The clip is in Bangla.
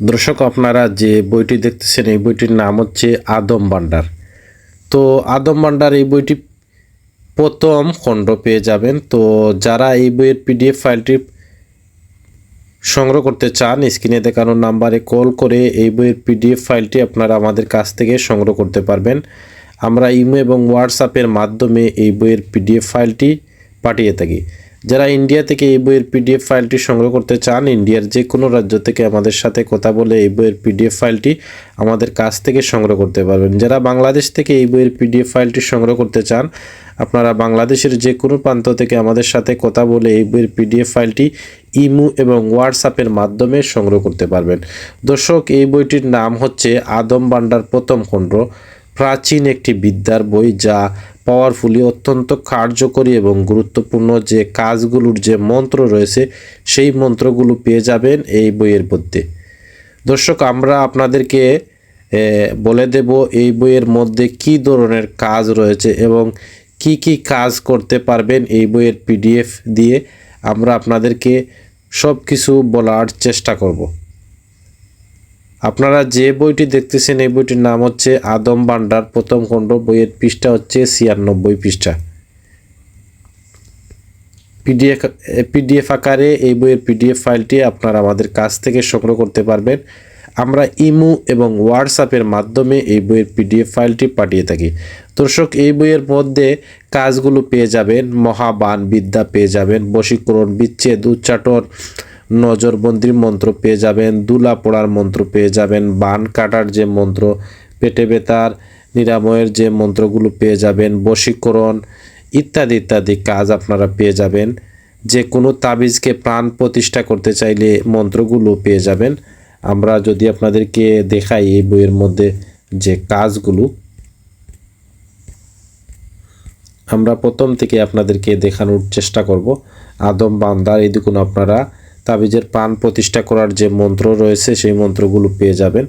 দর্শক, আপনারা যে বইটি দেখতেছেন, এই বইটির নাম হচ্ছে আদম ভান্ডার। তো আদম ভান্ডার এই বইটি প্রথম খণ্ড পেয়ে যাবেন। তো যারা এই বইয়ের পিডিএফ ফাইলটি সংগ্রহ করতে চান, স্ক্রিনে দেখানো নাম্বারে কল করে এই বইয়ের পিডিএফ ফাইলটি আপনারা আমাদের কাছ থেকে সংগ্রহ করতে পারবেন। আমরা ইমো এবং হোয়াটসঅ্যাপের মাধ্যমে এই বইয়ের পিডিএফ ফাইলটি পাঠিয়ে থাকি। যারা ইন্ডিয়া থেকে এই বইয়ের পিডিএফ ফাইলটি সংগ্রহ করতে চান, ইন্ডিয়ার যে কোনো রাজ্য থেকে আমাদের সাথে কথা বলে এই বইয়ের পিডিএফ ফাইলটি আমাদের কাছ থেকে সংগ্রহ করতে পারবেন। যারা বাংলাদেশ থেকে এই বইয়ের পিডিএফ ফাইলটি সংগ্রহ করতে চান, আপনারা বাংলাদেশের যে কোনো প্রান্ত থেকে আমাদের সাথে কথা বলে এই বইয়ের পিডিএফ ফাইলটি ইমু এবং হোয়াটসঅ্যাপের মাধ্যমে সংগ্রহ করতে পারবেন। দর্শক, এই বইটির নাম হচ্ছে আদম বান্ডার প্রথম খণ্ড, প্রাচীন একটি বিদ্যার বই যা পাওয়ারফুলি, অত্যন্ত কার্যকরী এবং গুরুত্বপূর্ণ যে কাজগুলোর যে মন্ত্র রয়েছে, সেই মন্ত্রগুলো পেয়ে যাবেন এই বইয়ের মধ্যে। দর্শক, আমরা আপনাদেরকে বলে দেব এই বইয়ের মধ্যে কি ধরনের কাজ রয়েছে এবং কি কি কাজ করতে পারবেন এই বইয়ের পিডিএফ দিয়ে আমরা আপনাদেরকে সব কিছু বলার চেষ্টা করব। আপনারা যে বইটি দেখতেছেন, এই বইটির নাম হচ্ছে আদম বান্ডার প্রথম খণ্ড বইয়ের পৃষ্ঠা হচ্ছে ছিয়ানব্বই পৃষ্ঠা। পিডিএফ পিডিএফ আকারে এই বইয়ের পিডিএফ ফাইলটি আপনারা আমাদের কাছ থেকে সংগ্রহ করতে পারবেন। আমরা ইমু এবং হোয়াটসঅ্যাপের মাধ্যমে এই বইয়ের পিডিএফ ফাইলটি পাঠিয়ে থাকি। দর্শক, এই বইয়ের মধ্যে কাজগুলো পেয়ে যাবেন মহাবান বিদ্যা পেয়ে যাবেন, বশীকরণ, বিচ্ছেদ, উচ্চাটন নজরবন্দির মন্ত্র পেয়ে যাবেন, দুলা পড়ার মন্ত্র পেয়ে যাবেন, বান কাটার যে মন্ত্র, পেটে বেতার নিরাময়ের যে মন্ত্রগুলো পেয়ে যাবেন, বশীকরণ ইত্যাদি ইত্যাদি কাজ আপনারা পেয়ে যাবেন। যে কোনো তাবিজকে প্রাণ প্রতিষ্ঠা করতে চাইলে মন্ত্রগুলো পেয়ে যাবেন। আমরা যদি আপনাদেরকে দেখাই এই বইয়ের মধ্যে যে কাজগুলো, আমরা প্রথম থেকে আপনাদেরকে দেখানোর চেষ্টা করব। আদম বান্দার এই দেখুন আপনারা তাবিজের পান প্রতিষ্ঠা করার যে মন্ত্র রয়েছে সেই মন্ত্রগুলো পেয়ে যাবেন।